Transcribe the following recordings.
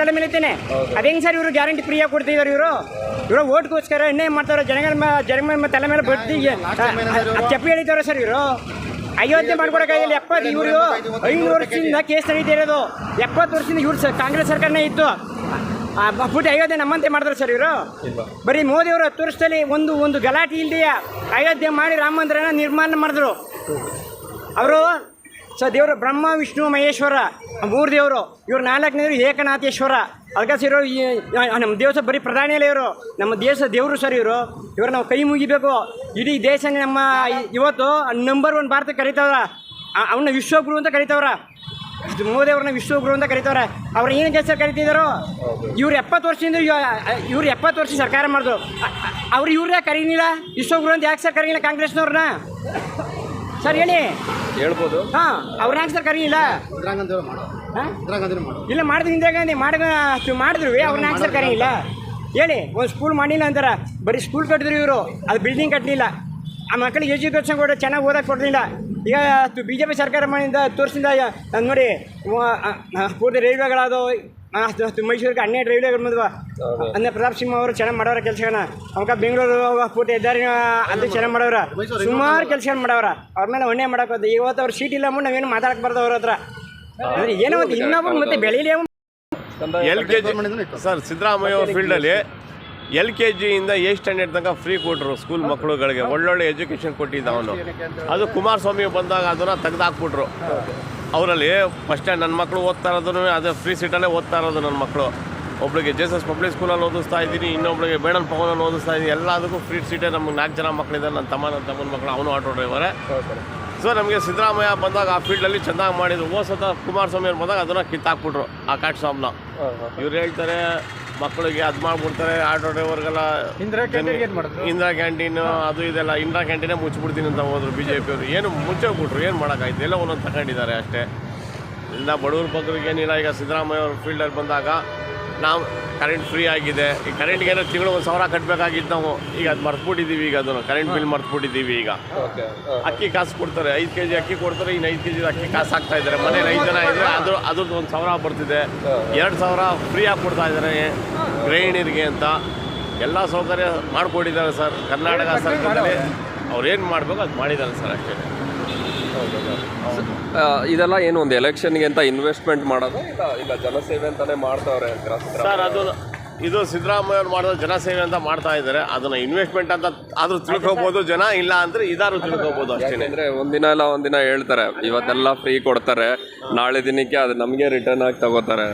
ತಲೆ ಮೇಲೆ ಇದ್ದೇನೆ. ಅದೇಂಗ್ ಸರ್ ಇವರು ಗ್ಯಾರಂಟಿ ಫ್ರೀಯಾಗಿ ಕೊಡ್ತಿದ್ದಾರೆ ಇವರು? ಇವರು ಓಟ್ಗೋಸ್ಕರ ಇನ್ನೇ ಮಾಡ್ತಾರೆ ಜನಗಳ ಜನಗಳ ತಲೆ ಮೇಲೆ ಬಡ್ಡಿ ಚಪ್ಪಿ ಹೇಳಿದ್ದಾರೆ ಸರ್ ಇವರು? ಅಯೋಧ್ಯೆ ಮಾಡ್ಕೊಡೋಕಾಗಿಲ್ಲ ಎಪ್ಪತ್ತು ಇವರು. ಐನೂರು ವರ್ಷದಿಂದ ಕೇಸ್ ನಡೀತಾ ಇರೋದು. ಎಪ್ಪತ್ತು ವರ್ಷದಿಂದ ಇವ್ರು ಕಾಂಗ್ರೆಸ್ ಸರ್ಕಾರನೇ ಇತ್ತು. ಪುಟ್ಟಿ ಅಯೋಧ್ಯೆ ನಮ್ಮಂತೆ ಮಾಡಿದ್ರು ಸರ್ ಇವರು. ಬರೀ ಮೋದಿ ಅವರು ಹತ್ತು ವರ್ಷದಲ್ಲಿ ಒಂದು ಒಂದು ಗಲಾಟೆ ಇಲ್ದೆಯ ಅಯೋಧ್ಯೆ ಮಾಡಿ ರಾಮ ಮಂದಿರನ ನಿರ್ಮಾಣ ಮಾಡಿದ್ರು. ಅವರು ಸ ದೇವರು ಬ್ರಹ್ಮ, ವಿಷ್ಣು, ಮಹೇಶ್ವರ ಮೂರು ದೇವರು. ಇವ್ರು ನಾಲ್ಕನೇವರು ಏಕನಾಥೇಶ್ವರ. ಅದಕ್ಕೆ ಇರೋ ಈ ನಮ್ಮ ದೇವಸ ಬರೀ ಪ್ರಧಾನಿಯಲ್ಲ ಇವರು. ನಮ್ಮ ದೇಶ ದೇವರು ಸರ್ ಇವರು. ಇವರು ನಾವು ಕೈ ಮುಗಿಬೇಕು. ಇಡೀ ದೇಶ ನಮ್ಮ ಇವತ್ತು ನಂಬರ್ ಒನ್ ಭಾರತ ಕರೀತಾವ್ರ. ಅವನ್ನ ವಿಶ್ವಗುರು ಅಂತ ಕರಿತಾವ್ರ. ಮೋದಿಯವ್ರನ್ನ ವಿಶ್ವಗುರು ಅಂತ ಕರೀತಾವ್ರೆ. ಅವ್ರ ಏನು ಕೆಲಸ ಕರಿತಿದ್ದಾರೆ ಇವ್ರು ಎಪ್ಪತ್ತು ವರ್ಷದಿಂದ ಇವ್ರು ಎಪ್ಪತ್ತು ವರ್ಷ ಸರ್ಕಾರ ಮಾಡಿದ್ರು ಅವ್ರು ಇವ್ರೇ ಕರೀನಿಲ್ಲ ವಿಶ್ವಗುರು ಅಂತ ಯಾಕೆ ಸರ್ ಕರೀನಿಲ್ಲ ಕಾಂಗ್ರೆಸ್ನವ್ರನ್ನ ಸರ್ ಹೇಳಿ. ಹೇಳ್ಬೋದು. ಹಾ ಅವ್ರ ಯಾಕೆ ಸರ್ ಕರೀಲಿಲ್ಲ ಮಾಡೋ. ಹಾ? ಮಾಡೋ. ಇಲ್ಲ ಮಾಡಿದ್ರು ಇಂದಿರಾ ಗಾಂಧಿ ಮಾಡಿದ ಮಾಡಿದ್ರು ಅವ್ರನ್ನ ಸರ್ ಕರೀಲಿಲ್ಲ ಹೇಳಿ ಒಂದು ಸ್ಕೂಲ್ ಮಾಡಿಲ್ಲ ಅಂತಾರ ಬರೀ ಸ್ಕೂಲ್ ಕಟ್ಟಿದ್ರು ಇವರು ಅದು ಬಿಲ್ಡಿಂಗ್ ಕಟ್ಟಲಿಲ್ಲ ಆ ಮಕ್ಕಳಿಗೆ ಎಜುಕೇಷನ್ ಕೂಡ ಚೆನ್ನಾಗಿ ಓದಕ್ಕೆ ಕೊಡಲಿಲ್ಲ. ಈಗ ಬಿ ಜೆ ಪಿ ಸರ್ಕಾರ ಮಾಡಿದ ತೋರಿಸಿದ ನೋಡಿ ಪೂರ್ತಿ ರೈಲ್ವೆಗಳಾದವು ಮೈಸೂರಿಗೆ ಅಣ್ಣೆ ಡ್ರೈವ್ಲೇ ಬಂದವ ಅಂದ್ರೆ ಪ್ರತಾಪ್ ಸಿಂಹ ಅವರು ಚೆನ್ನಾಗಿ ಮಾಡೋರ ಕೆಲಸಗಳನ್ನ ಅವಕ್ಕ ಬೆಂಗಳೂರು ಪೂರ್ತಿ ಹೆದ್ದಾರಿ ಅದು ಚೆನ್ನಾಗಿ ಮಾಡೋರ ಸುಮಾರು ಕೆಲಸ ಮಾಡವ್ರ. ಅವ್ರ ಮೇಲೆ ಒಣ್ಣೆ ಮಾಡಕ್ಕೆ ಇವತ್ತು ಅವ್ರ ಸೀಟ್ ಇಲ್ಲ ಮುಂದೆ ನಾವೇನು ಮಾತಾಡಕ್ಕೆ ಬರ್ದು ಅವ್ರ ಹತ್ರ. ಅಂದ್ರೆ ಏನೋ ಒಂದು ಇನ್ನೊಬ್ಬ ಮತ್ತೆ ಬೆಳೀಲಿ ಅವ್ನು. L K G sir Siddaramaiah ಅವ್ರ ಫೀಲ್ಡಲ್ಲಿ ಎಲ್ ಕೆ ಜಿಯಿಂದ ಏ ಸ್ಟ್ಯಾಂಡರ್ಡ್ ತನಕ ಫ್ರೀ ಕೊಟ್ಟರು ಸ್ಕೂಲ್ ಮಕ್ಕಳುಗಳಿಗೆ ಒಳ್ಳೊಳ್ಳೆ ಎಜುಕೇಷನ್ ಕೊಟ್ಟಿದ್ದ ಅವನು. ಅದು ಕುಮಾರಸ್ವಾಮಿ ಬಂದಾಗ ಅದನ್ನು ತೆಗೆದಾಕ್ಬಿಟ್ರು. ಅವರಲ್ಲಿ ಫಸ್ಟೇ ನನ್ನ ಮಕ್ಕಳು ಓದ್ತಾ ಇರೋದನ್ನು ಅದೇ ಫ್ರೀ ಸೀಟಲ್ಲೇ ಓದ್ತಾ ಇರೋದು ನನ್ನ ಮಕ್ಕಳು ಒಬ್ಬಳಿಗೆ ಜೆ ಎಸ್ ಎಸ್ ಪಬ್ಲಿಕ್ ಸ್ಕೂಲಲ್ಲಿ ಓದಿಸ್ತಾ ಇದ್ದೀನಿ ಇನ್ನೊಬ್ಳಿಗೆ ಬೇಡನ್ ಪವನಲ್ಲಿ ಓದಿಸ್ತಾ ಇದ್ದೀನಿ ಎಲ್ಲದಕ್ಕೂ ಫ್ರೀ ಸೀಟೇ ನಮ್ಗೆ ನಾಲ್ಕು ಜನ ಮಕ್ಕಳಿದ್ದಾರೆ ನನ್ನ ತಮ್ಮ ನನ್ನ ತಮ್ಮನ ಮಕ್ಕಳು ಅವನು ಆಟೋ ಡ್ರೈವರೇ ಸೊ ನಮಗೆ ಸಿದ್ದರಾಮಯ್ಯ ಬಂದಾಗ ಆ ಫೀಲ್ಡಲ್ಲಿ ಚೆನ್ನಾಗಿ ಮಾಡಿದ್ರು. ಓ ಸತ ಕುಮಾರಸ್ವಾಮಿ ಅವ್ರು ಬಂದಾಗ ಅದನ್ನು ಕಿತ್ತಾಕ್ಬಿಟ್ರು ಆ ಕಾಟ್ ಸಾಮ್ನ ಇವ್ರು ಹೇಳ್ತಾರೆ ಮಕ್ಕಳಿಗೆ ಅದು ಮಾಡ್ಬಿಡ್ತಾರೆ ಆಟೋ ಡ್ರೈವರ್ಗೆಲ್ಲ ಇಂದಿರಾ ಕ್ಯಾಂಟೀನ್ ಏನು ಮಾಡಿದ್ರು? ಇಂದಿರಾ ಕ್ಯಾಂಟೀನ್ ಅದು ಇದೆಲ್ಲ ಇಂದಿರಾ ಕ್ಯಾಂಟೀನೇ ಮುಚ್ಚಿಬಿಡ್ತೀನಿ ಅಂತ ಹೋದ್ರು ಬಿ ಜೆ ಪಿಯವರು ಏನು ಮುಚ್ಚೋಗ್ಬಿಟ್ರು ಏನು ಮಾಡೋಕ್ಕಾಯ್ತು? ಎಲ್ಲ ಒಂದೊಂದು ತಗೊಂಡಿದ್ದಾರೆ ಅಷ್ಟೇ. ಇಲ್ಲ ಬಡವ್ರ ಬಗ್ಗರಿಗೆ ಏನಿಲ್ಲ ಈಗ ಸಿದ್ದರಾಮಯ್ಯ ಅವ್ರ ಫೀಲ್ಡಲ್ಲಿ ಬಂದಾಗ ನಾವು ಕರೆಂಟ್ ಫ್ರೀ ಆಗಿದೆ. ಈ ಕರೆಂಟ್ಗೆ ಏನೋ ತಿಂಗಳು ಒಂದು ಸಾವಿರ ಕಟ್ಟಬೇಕಾಗಿತ್ತು ನಾವು. ಈಗ ಅದು ಮರ್ತ್ಬಿಟ್ಟಿದ್ದೀವಿ ಈಗ ಅದನ್ನು. ಕರೆಂಟ್ ಬಿಲ್ ಮರ್ತ್ಬಿಟ್ಟಿದ್ದೀವಿ ಈಗ. ಅಕ್ಕಿ ಕಾಸು ಕೊಡ್ತಾರೆ. ಐದು ಕೆ ಜಿ ಅಕ್ಕಿ ಕೊಡ್ತಾರೆ. ಇನ್ನು ಐದು ಕೆ ಜಿ ಅಕ್ಕಿ ಕಾಸು ಹಾಕ್ತಾ ಇದ್ದಾರೆ. ಮನೇಲಿ ಐದು ಜನ ಇದ್ದರೆ ಅದು ಅದ್ರದ್ದು ಒಂದು ಸಾವಿರ ಬರ್ತಿದೆ. ಎರಡು ಸಾವಿರ ಫ್ರೀಯಾಗಿ ಕೊಡ್ತಾ ಇದ್ದಾರೆ. ಗೃಹಿಣಿಯರಿಗೆ ಅಂತ. ಎಲ್ಲ ಸೌಕರ್ಯ ಮಾಡಿಕೊಟ್ಟಿದ್ದಾರೆ ಸರ್. ಕರ್ನಾಟಕ ಸರ್ಕಾರದಲ್ಲಿ. ಅವ್ರು ಏನು ಮಾಡಬೇಕು ಅದು ಮಾಡಿದ್ದಾರೆ ಸರ್ ಅಷ್ಟೇ. ಇದೆಲ್ಲ ಏನು ಒಂದು ಎಲೆಕ್ಷನ್ಗೆ ಅಂತ ಇನ್ವೆಸ್ಟ್ಮೆಂಟ್ ಮಾಡೋದು ಇಲ್ಲ ಇಲ್ಲ ಜನಸೇವೆ ಅಂತಾನೆ ಮಾಡ್ತಾವ್ರೆ ಅಂತೀರಾ ಸರ್ ಅದು ಇದು ಸಿದ್ದರಾಮಯ್ಯ ಅವ್ರು ಮಾಡೋದು ಜನಸೇವೆ ಅಂತ ಮಾಡ್ತಾ ಇದ್ದಾರೆ. ಅದನ್ನ ಇನ್ವೆಸ್ಟ್ಮೆಂಟ್ ಅಂತ ಆದ್ರೂ ತಿಳ್ಕೊಬೋದು ಜನ ಇಲ್ಲ ಅಂದ್ರೆ ಇದಾರು ತಿಳ್ಕೊಬೋದು ಅಷ್ಟೇ ಅಂದ್ರೆ ಒಂದಿನ ಇಲ್ಲ ಒಂದಿನ ಹೇಳ್ತಾರೆ ಇವತ್ತೆಲ್ಲ ಫ್ರೀ ಕೊಡ್ತಾರೆ ನಾಳೆ ದಿನಕ್ಕೆ ಅದು ನಮಗೆ ರಿಟರ್ನ್ ಆಗಿ ತಗೋತಾರೆ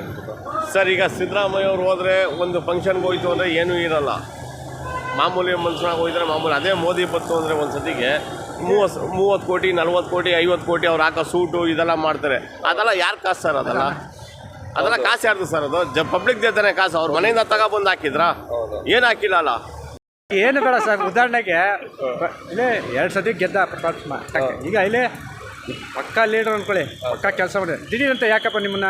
ಸರ್ ಈಗ ಸಿದ್ದರಾಮಯ್ಯ ಅವ್ರು ಹೋದ್ರೆ ಒಂದು ಫಂಕ್ಷನ್ಗೆ ಹೋಯ್ತು ಅಂದರೆ ಏನೂ ಇರಲ್ಲ. ಮಾಮೂಲಿ ಮನುಷ್ಯನಾಗ ಹೋಯ್ತಾರೆ ಮಾಮೂಲಿ ಅದೇ ಮೋದಿ ಬತ್ತು ಅಂದರೆ ಒಂದು ಸತಿಗೆ ಮೂವತ್ತು ಮೂವತ್ತು ಕೋಟಿ ನಲ್ವತ್ತು ಕೋಟಿ ಐವತ್ತು ಕೋಟಿ ಅವ್ರು ಹಾಕೋ ಸೂಟು ಇದೆಲ್ಲ ಮಾಡ್ತಾರೆ. ಅದೆಲ್ಲ ಯಾರು ಕಾಸು ಸರ್ ಅದೆಲ್ಲ? ಅದೆಲ್ಲ ಕಾಸು ಯಾರ್ದು ಸರ್ ಅದು? ಜ ಪಬ್ಲಿಕ್ ತಾನೆ ಕಾಸು? ಅವ್ರ ಮನೆಯಿಂದ ತಗೊಬಂದು ಹಾಕಿದ್ರಾ? ಏನು ಹಾಕಿಲ್ಲ ಅಲ್ಲ? ಏನು ಬೇಡ ಸರ್ ಉದಾಹರಣೆಗೆ ಇಲ್ಲೇ ಎರಡು ಸತಿ ಗೆದ್ದ ಈಗ ಇಲ್ಲೇ ಪಕ್ಕ ಲೀಡರ್ ಅನ್ಕೊಳ್ಳಿ ಪಕ್ಕ ಕೆಲಸ ಮಾಡಿ. ದಿಢೀರಂತ ಯಾಕಪ್ಪ ನಿಮ್ಮನ್ನ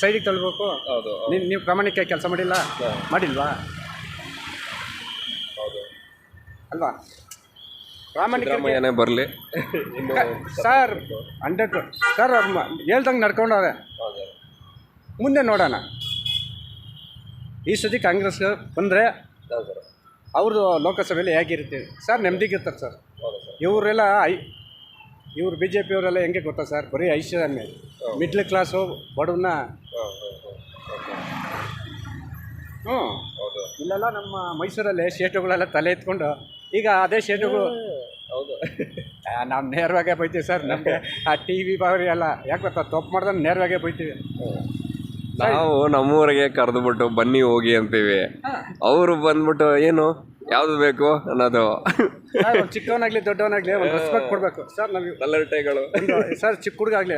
ಸೈಡಿಗೆ ತಳ್ಬೇಕು? ಹೌದು ನೀವು ನೀವು ಪ್ರಾಮಾಣಿಕ ಕೆಲಸ ಮಾಡಿಲ್ಲ? ಮಾಡಿಲ್ವಾ? ಅಲ್ವಾ? ಸಿದ್ದರಾಮಯ್ಯನೇ ಬರಲಿ. ಸರ್ ಹಂಡ್ರೆಡ್ ಸರ್ ಅವ್ರು ಹೇಳ್ದಂಗೆ ನಡ್ಕೊಂಡವ್ರೆ. ಮುಂದೆ ನೋಡೋಣ. ಈ ಸತಿ ಕಾಂಗ್ರೆಸ್ ಬಂದರೆ ಅವ್ರದ್ದು ಲೋಕಸಭೆಯಲ್ಲಿ ಹೇಗಿರುತ್ತೆ? ಸರ್ ನೆಮ್ಮದಿಗಿರ್ತಾರೆ ಸರ್. ಇವರೆಲ್ಲ ಐ ಇವ್ರು ಬಿ ಜೆ ಪಿಯವರೆಲ್ಲ ಹೆಂಗೆ ಗೊತ್ತಾ ಸರ್? ಬರೀ ಐಶ್ವರ್ಯ ಮಿಡ್ಲ್ ಕ್ಲಾಸು ಬಡವನ್ನ ಹ್ಞೂ ಇಲ್ಲೆಲ್ಲ ನಮ್ಮ ಮೈಸೂರಲ್ಲಿ ಶೇಟುಗಳೆಲ್ಲ ತಲೆ ಎತ್ಕೊಂಡು ಈಗ ಅದೇ ಶೇಟುಗಳು ಹೌದು. ನಾವು ನೇರವಾಗೇ ಬೈತೀವಿ ಸರ್ ನಮಗೆ ಆ ಟಿ ವಿ ಬಾರಿ ಎಲ್ಲ. ಯಾಕೆ ಗೊತ್ತಾ? ತಪ್ಪು ಮಾಡ್ದೆ ನೇರವಾಗೇ ಬೈತೀವಿ. ನಾವು ನಮ್ಮೂರಿಗೆ ಕರೆದುಬಿಟ್ಟು ಬನ್ನಿ ಹೋಗಿ ಅಂತೀವಿ. ಅವರು ಬಂದ್ಬಿಟ್ಟು ಏನು? ಯಾವ್ದು ಬೇಕು ಅನ್ನೋದು. ಚಿಕ್ಕವನಾಗ್ಲಿ ದೊಡ್ಡವನಾಗ್ಲಿ ಚಿಕ್ಕವನಾಗಲಿ ದೊಡ್ಡವನಾಗಲಿ ಒಂದು ರೆಸ್ಪೆಕ್ಟ್ ಕೊಡಬೇಕು. ಸರ್ ನಮಗೆ ಸರ್ ಚಿಕ್ಕ ಹುಡುಗಾಗಲಿ